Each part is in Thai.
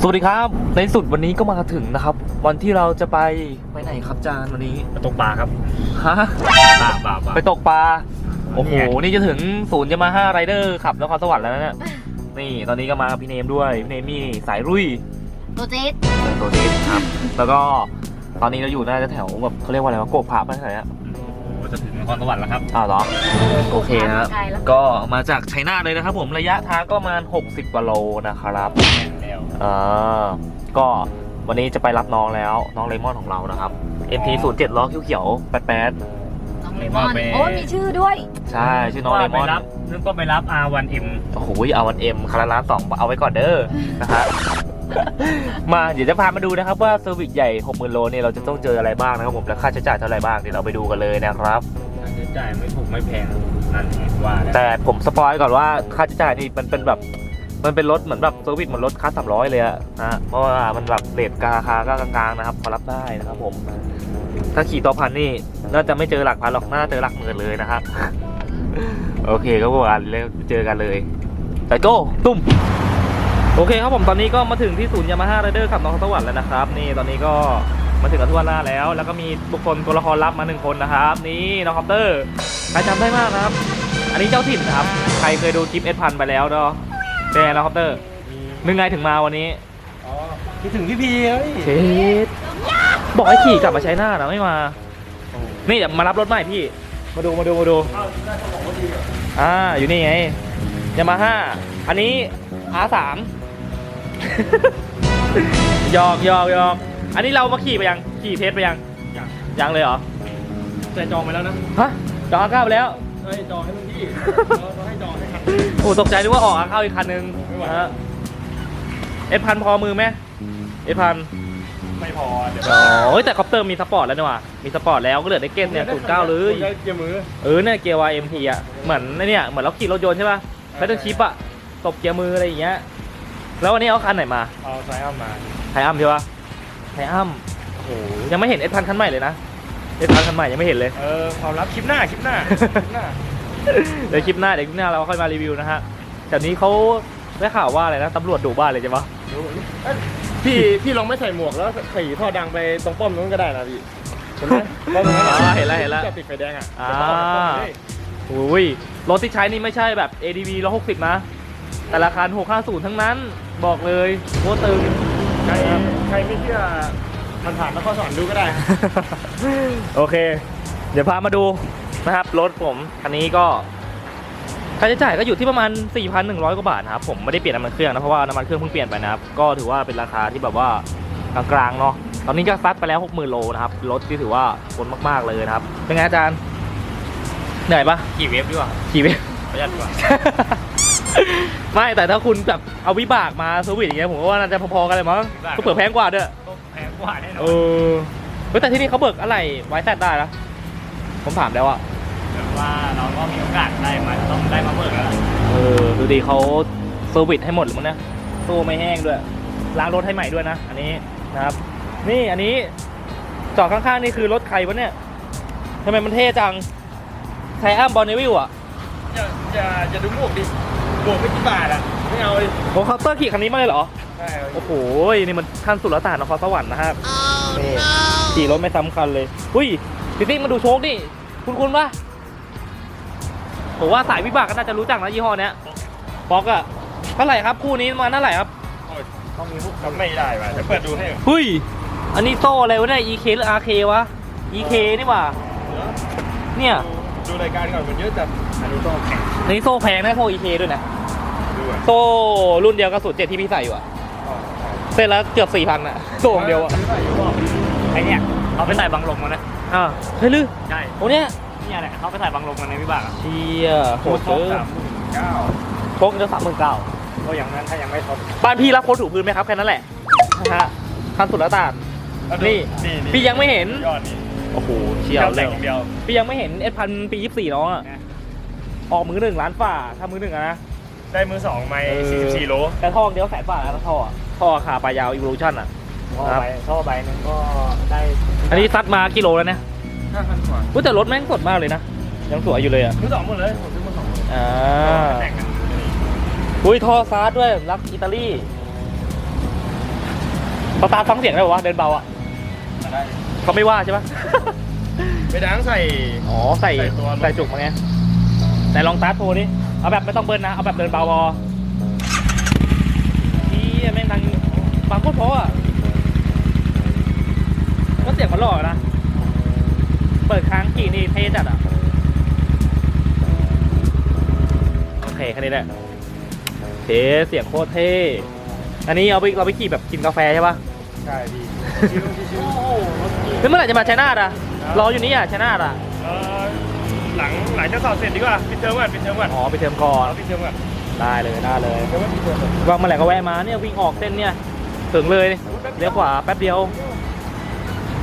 สวัสดีครับ ในสุดวันนี้ก็มาถึงนะครับ วันที่เราจะไปไปไหนครับจานวันนี้ไปตกปลาครับฮะปลาปลาปลาไปตกปลาโอ้โหนี่ไงนี่จะถึงศูนย์ยามาฮ่าไรเดอร์ขับนครสวรรค์แล้วนะเนี่ยนี่ตอนนี้ก็มากับพี่เนมด้วยพี่เนมนี่สายรุ่ยตัวจี๊ดเป็นตัวนี้ครับ แล้วก็ตอนนี้เราอยู่น่าจะแถวแบบเขาเรียกว่าอะไรวะโกบผาไปไหนอะโอ้โหจะถึงนครสวรรค์แล้วครับอ้าวเหรอโอเคนะครับไกลแล้วก็มาจากชัยนาทเลยนะครับผมระยะทางก็ประมาณ 60กว่าโลนะครับ แน่นแล้วอ่าก็วันนี้จะไปรับน้องแล้วน้องเลมอนของเรานะครับ MT 0 7ล้อเขียวๆแป๊ดน้องเลมอนโอ้มีชื่อด้วย ๆใช่ชื่อน้องเลมไปอนรับนึกก็ไปรับ R1M โอ้โหเอาวันเอ็มคาราล้านสองเอาไว้ก่อนเด้อ นะฮะ มาเดี๋ยวจะพามาดูนะครับว่าเซอร์วิสใหญ่ 60,000 โลเนี่ยเราจะต้องเจออะไรบ้างนะครับผม และค่าใช้จ่ายเท่าไหร่บ้าง เดี๋ยวเราไปดูกันเลยนะครับ ค่าใช้จ่ายไม่ถูกไม่แพงนั่นไงว่าแล้วแต่ผมสปอยก่อนว่าค่าใช้จ่ายนี่มันเป็นแบบ มันเป็นรถเหมือนแบบเซอร์วิสเหมือนรถคัสสามร้อยเลยอะนะฮะเพราะว่ามันแบบเรทราคาก็กลางๆนะครับพอรับได้นะครับผม ถ้าขี่ตัวพันนี่น่าจะไม่เจอหลักพันหรอกน่าจะเจอหลักหมื่นเลยนะครับโอเคก็ว่าเลยเจอกันเลยไปโก้ตุ้มโอเคครับผมตอนนี้ก็มาถึงที่ศูนย์ยามาฮ่าไรเดอร์ขับน้องสวรรค์แล้วนะครับ นี่ตอนนี้ก็มาถึงกับทั่วหน้าแล้ว แล้วก็มีบุคคลตัวละครลับมาหนึ่งคนนะครับ นี่น้องคอปเตอร์ใครจำได้มากนะครับ อันนี้เจ้าถิ่นนะครับ ใครเคยดูคลิปเอสพันไปแล้วเนาะ เป็นไงน้องคอปเตอร์นึกไงถึงมาวันนี้อ๋อคิดถึงพี่พีเฮ้ยเชดบอกให้ขี่กลับมาใช้หน้านะไม่มา นี่เดี๋ยวมารับรถใหม่พี่ มาดูมาดูมาดูอ่าอยู่นี่ไงยามาฮ่าอันนี้ R3 หยอกหยอกหยอกอันนี้เรามาขี่ไปยังขี่เทสไปยังยังยังเลยเหรอแต่จองไปแล้วนะฮะจองอาเข้าไปแล้ว เฮ้ยจองให้รุ่นพี่เราให้จองให้ครับ โอ้ตกใจนึกว่าออกอาเข้าอีกคันนึงไม่ไหวนะฮะเอสพันพอมือไหมเอสพันไม่พอเดี๋ยวอ๋อเฮ้ยแต่คอปเตอร์มีสปอร์ตแล้วนี่หว่ามีสปอร์ตแล้วก็เหลือได้เกตเนี่ยศูนย์เก้าเลยได้เกียร์มือเออเนี่ยเกียร์วายเอ็มทีอะเหมือนไอ้เนี่ยเหมือนเราขี่รถยนต์ใช่ป่ะแพทเทิร์นชิปอะตบเกียร์มืออะไรอย่างเงี้ยแล้ววันนี้เอาคันไหนมาเอาไซอัมมาไทอัมใช่ป่ะไทอัมโอ้โหยังไม่เห็นเอสพันคันใหม่เลยนะ เอสพันคันใหม่ยังไม่เห็นเลย เออความลับคลิปหน้าคลิปหน้าคลิปหน้าเดี๋ยวคลิปหน้าเดี๋ยวคลิปหน้าเราค่อยมารีวิวนะฮะแต่นี้เขาได้ข่าวว่าอะไรนะตำรวจดุบ้านเลยใช่ปะพี่พี่ลองไม่ใส่หมวกแล้วขี่ท่อดังไปตรงป้อมนู้นก็ได้นะพี่เห็นไหมป้อมนู้นอ๋อเห็นแล้วเห็นแล้ว จะติดไฟแดงอะอ่าจะต่อป้อมเลยอุ้ยรถที่ใช้นี่ไม่ใช่แบบ ADV 160 นะ แต่ราคา650 ทั้งนั้น บอกเลยโคตรตึง ใครใครไม่เชื่อ มันผ่านนครสวรรค์ดูก็ได้ โอเค เดี๋ยวพามาดูนะครับ รถผมคันนี้ก็ค่าใช้จ่ายก็อยู่ที่ประมาณ 4,100 กว่าบาทนะครับผมไม่ได้เปลี่ยนน้ำมันเครื่องนะเพราะว่าน้ำมันเครื่องเพิ่งเปลี่ยนไปนะครับก็ถือว่าเป็นราคาที่แบบว่ากลางๆเนาะตอนนี้ก็ซัดไปแล้ว 60,000 โลนะครับรถที่ถือว่าคนมากๆเลยนะครับเป็นไงอาจารย์เหนื่อยปะกี่เวฟดีกว่าขี่ไป ประหยัดกว่า ไม่แต่ถ้าคุณแบบเอาวิบากมาสวิตอย่างเงี้ยผมก็ว่าน่าจะพอๆกันเลยมั้งวิบาก ก็เผื่อแพงกว่าด้วยต้องแพง กว่าแน่นอเอนอเฮ้ยแต่ที่นี่เขาเบิกอะไรไว้แซดได้นะผมถามแล้วอะแต่ว่าเราก็มีโอกาสได้มาต้องได้มาเบิกแล้วล่ะเออดูดีเขาเซอร์วิสให้หมดเลยมั้งนะโซ่ไม่แห้งด้วยล้างรถให้ใหม่ด้วยนะ อันนี้นะครับ นี่อันนี้จอดข้างๆนี่คือรถใครวะเนี่ยทำไมมันเท่จังไทอัมบอลเนวิลอะ อย่าอย่าอย่าดูหมวกดิหมวกไม่กี่บาทอะ ไม่เอาดิโอ้เคาน์เตอร์ขี่คันนี้มาเลยเหรอ ใช่โอ้โห นี่มันขั้นสุดแล้วต่านครสวรรค์นะครับนี่ขี่รถไม่ซ้ำคันเลยหุ้ยพี่ติ๊กมาดูโชคดิคุณคุณปะผมว่าสายวิบากก็น่าจะรู้จักนะยี่ห้อเนี้ยป๊อกอะเท่าไหร่ครับคู่นี้มาเท่าไหร่ครับต้องมีพวกทำไม่ได้ว่ะเดี๋ยวเปิดดูให้หุ้ย อันนี้โซ่อะไรวะเนี่ย EK หรือ RK วะ EK นี่หว่า เนี่ย ดูรายการก่อนมันเยอะจัดอันนี้ต้องแข่งอันนี้โซ่แพงนะโซ่ EK ด้วยนะดู อะโซ่รุ่นเดียวกับสูตรเจ็ดที่พี่ใส่อยู่อะเสร็จแล้วเกือบสี่พันอะโซ่อย่างเดียวอะไอเนี่ยเขาไปใส่บังลมมานะอ่าเฮ้ยลือใช่โอ้เนี่ยเนี่ยแหละเขาไปใส่บังลมมาในวิบากอะเชียโหดโคเกิตรนสามหมื่นเก้าโชคจะสามหมื่นเก้าก็อย่างนั้นถ้ายังไม่ท็อปบ้านพี่รับโค้ดถูพื้นไหมครับแค่นั้นแหละนะฮะคันสุดละตานนี่พี่ยังไม่เห็นยอดนี่โอ้โหเชียวแต่เร็งวอย่างเดียวพี่ยังไม่เห็นเอ็ดพันปียี่สี่น้องอะนะออกมือหนึ่งล้านฝ่าถ้ามือหนึ่งอะนะ ได้มือสองไม่เออสี่สิบสี่โลแต่ท่อเดียวแสนฝ่าแล้วท่ออะท่อขาปลายยาวอี o ว u ชั่นอะท่อครับ ใบท่อใบหนึงก็ได้อันนี้ซัดมากิโลแล้วเนี่ยห้าพันกว่าอุ้ยแต่รถแม่งสดมากเลยนะ ยังสวยอยู่เลยอะมือสองหมดเลยผมซื้อมือสองหมดอ่าแต่งกันอุ้ยท่อซาร์ดด้วยรักอิตาลีสตาร์ทฟังเสียงได้ปะวะเดินเบาอะเขาไม่ว่าใช่ปะ ไปดังใส่ อ๋อใส่ใส่ตัว ใส่จุกมาไงแต่ลองสตาร์ทโทรดิ เอาแบบไม่ต้องเบิ้ลนะ เอาแบบเดินเบาพอนี่แม่งดังฟังโคตรเพราะอะก็เสียงมันหล่อนะ เปิดค้างกี่นี่เท่จัดอะ โอเคแค่นี้แหละเท่เสียงโคตรเท่ อันนี้เอาไปเราไปขี่แบบกินกาแฟใช่ปะใช่พี่ชิวชิวแล้วเมื่อไหร่จะมาชัยนาทอะ รออยู่นี่อะชัยนาทอะเออ หลังหลังจะสอบเสร็จดีกว่าปิดเทอมก่อนปิดเทอมก่อนอ๋อไปเทอมก่อนเอาปิดเทอมก่อนได้เลยได้เลยเดี๋ยวว่าปิดเทอมก่อนวางมาแหละก็แวะมาเนี่ยวิ่งออกเส้นเนี่ยถึงเลยเลี้ยวขวาแป๊บเดียว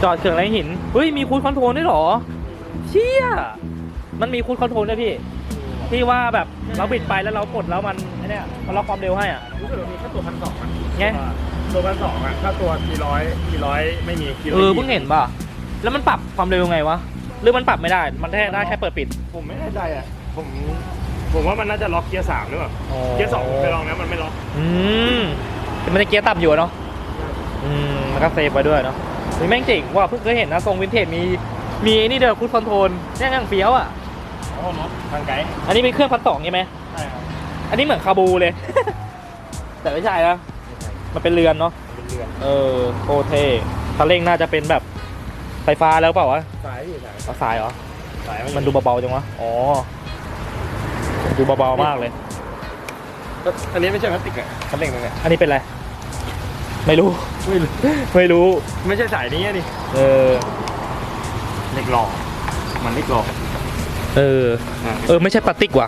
จอดเขื่องไรหินเฮ้ยมีคูดคอนโทรลด้วยเหรอเชี่ยมันมีคูดคอนโทรลด้วยพี่ ที่ว่าแบบเราบิดไปแล้วเรากดแล้วมันไอ้เนี่ยมันล็อกความเร็วให้อะ รู้สึกว่ามีแค่ตัวพันสองอะไง ตัวพันสองอะถ้าตัวทีร้อยทีร้อยไม่มีทีร้เออเพิ่งเห็นป่ะแล้วมันปรับความเร็วยังไงวะ หรือมันปรับไม่ได้ มันแค่ได้แค่เปิดปิด ผมไม่แน่ใจอะ ผม ผมว่ามันน่าจะล็อกเกียร์สามหรือเปล่าเกียร์สองผมไปลองแล้วมันไม่ล็อก อืมแต่มันจะเกียร์ต่ำอยู่อะเนาะ อืมแล้วก็เซฟไว้ด้วยเนาะเฮ้ยแม่งเจ๋งว่ะเพิ่งเคยเห็นนะทรงวินเทจมี มีไอ้นี่เด้อคูดคอนโทรลเนี่ยยังเฟี้ยวอะ โอ้รถทางไกด์อันนี้เป็นเครื่องพันสองใช่ไหม ใช่ครับอันนี้เหมือนคาบูเลย แต่ไม่ใช่นะ มันเป็นเรือนเนาะ เป็นเรือน เออโคตรเท่คันเร่งน่าจะเป็นแบบ ไฟฟ้าแล้วเปล่าวะสายอยู่สายเอาสายเหรอ สายมันดูเบาๆจังวะ อ๋อ ดูเบาๆมากเลย อันนี้ไม่ใช่พลาสติกอะคันเร่งตรงเนี้ยอันนี้เป็นอะไร ไม่รู้ ไม่รู้ ไม่รู้ ไม่ใช่สายนี้อะดิเออ เหล็กหล่อมันเหล็กหล่อเออเออ ไม่ใช่พลาสติกว่ะ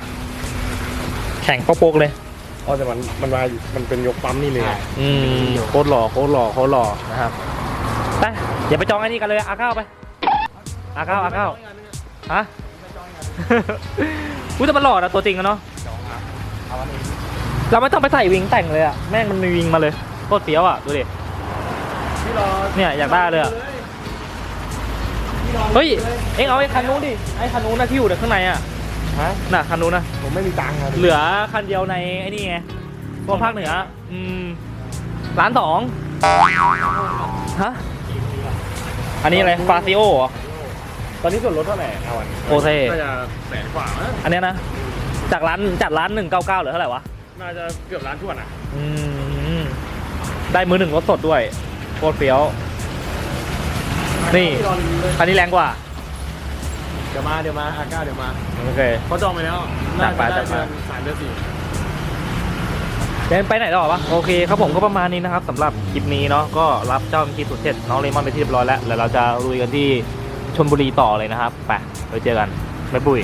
แข็งโป๊กๆเลย อ๋อแต่มันมันมาอยู่มันเป็นยกปั๊มนี่เลยอะอืมโคตรหล่อโคตรหล่อโคตรหล่อนะครับไป อย่าไปจองไอ้นี่กันเลยอาเก้าไปอาเก้าอาเก้าฮะอุ้ยแต่มันหล่อนะตัวจริงอะเนาะเอาอันนี้เราไม่ต้องไปใส่วิงแต่งเลยอะแม่งมันมีวิงมาเลยโคตรเฟี้ยวอะดูดิพี่รอเนี่ยอยากได้เลยอะเฮ้ยเอ็งเอาไอ้คันนู้นดิไอ้คันนู้นนะที่อยู่ข้างในอะฮะน่ะคันนู้นนะผมไม่มีตังค์อะดิเหลือคันเดียวในไอ้นี่ไงพวกภาคเหนืออืมล้านสองฮะ อันนี้อะไรฟาซิโอเหรอ ตอนนี้ส่วนลดเท่าไหร่เอาอันโอเค น่าจะแสนกว่ามั้งอันเนี้ยนะ จากร้านจากร้านหนึ่งเก้าเก้าเหลือเท่าไหร่วะ น่าจะเกือบล้านทวนอะอืม ได้มือหนึ่งรถสดด้วยโคตรเฟี้ยว นี่พี่รอรีวิวเลยคันนี้แรงกว่า เดี๋ยวมาเดี๋ยวมาอาก้าเดี๋ยวมาโอเค เขาจองไปแล้วจัน่าดจะไปได้จัดไปเดือนสามเดือนสี่ เดินไปไหนต่อปะโอเคครับผมก็ประมาณนี้นะครับสำหรับคลิปนี้เนาะก็รับเจ้ามิคิสุดเจ็ดน้องเลมอนไปที่เรียบร้อยแล้วแล้วเราจะลุยกันที่ชนบุรีต่อเลยนะครับไปไปเจอกันบ๊ายบุย